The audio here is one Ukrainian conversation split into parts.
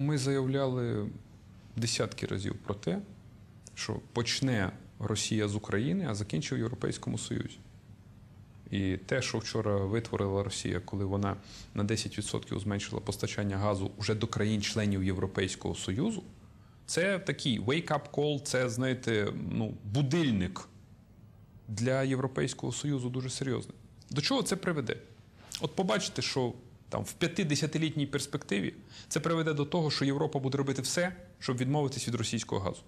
Ми заявляли десятки разів про те, що почне Росія з України, а закінчить в Європейському Союзі. І те, що вчора витворила Росія, коли вона на 10% зменшила постачання газу вже до країн-членів Європейського Союзу, це такий wake-up call, це, знаєте, ну, будильник для Європейського Союзу дуже серйозний. До чого це приведе? От побачите, що там в 50-літній перспективі це приведе до того, що Європа буде робити все, щоб відмовитись від російського газу.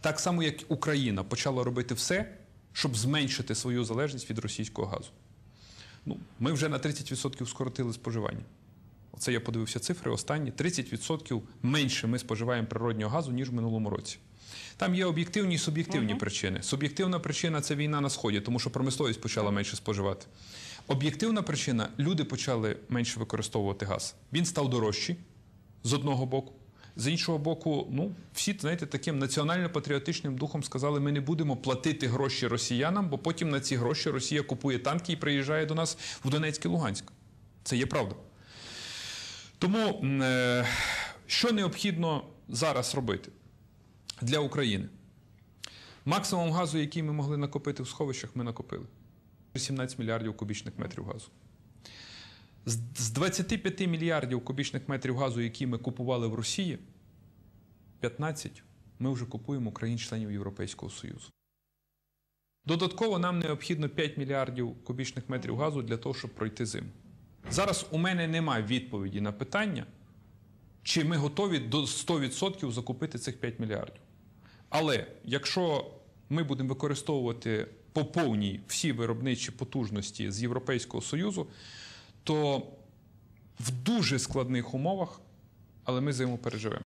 Так само, як Україна почала робити все, щоб зменшити свою залежність від російського газу. Ну, ми вже на 30% скоротили споживання. Оце я подивився цифри останні. 30% менше ми споживаємо природнього газу, ніж в минулому році. Там є об'єктивні і суб'єктивні причини. Суб'єктивна причина це війна на сході, тому що промисловість почала менше споживати. Об'єктивна причина люди почали менше використовувати газ. Він став дорожчий з одного боку. З іншого боку, ну всі знаєте, таким національно-патріотичним духом сказали, ми не будемо платити гроші росіянам, бо потім на ці гроші Росія купує танки і приїжджає до нас в Донецьк і Луганськ. Це є правда. Тому е, що необхідно зараз робити для України? Максимум газу, який ми могли накопити в сховищах, ми накопили. 17 мільярдів кубічних метрів газу. З з 25 мільярдів кубічних метрів газу, які ми купували в Росії, 15 ми вже купуємо країн-членів Європейського Союзу. Додатково нам необхідно 5 мільярдів кубічних метрів газу для того, щоб пройти зиму. Зараз у мене немає відповіді на питання, чи ми готові до 100% закупити цих 5 мільярдів. Але якщо ми будемо використовувати по повній всі виробничі потужності з Європейського Союзу, то в дуже складних умовах, але ми зиму переживемо.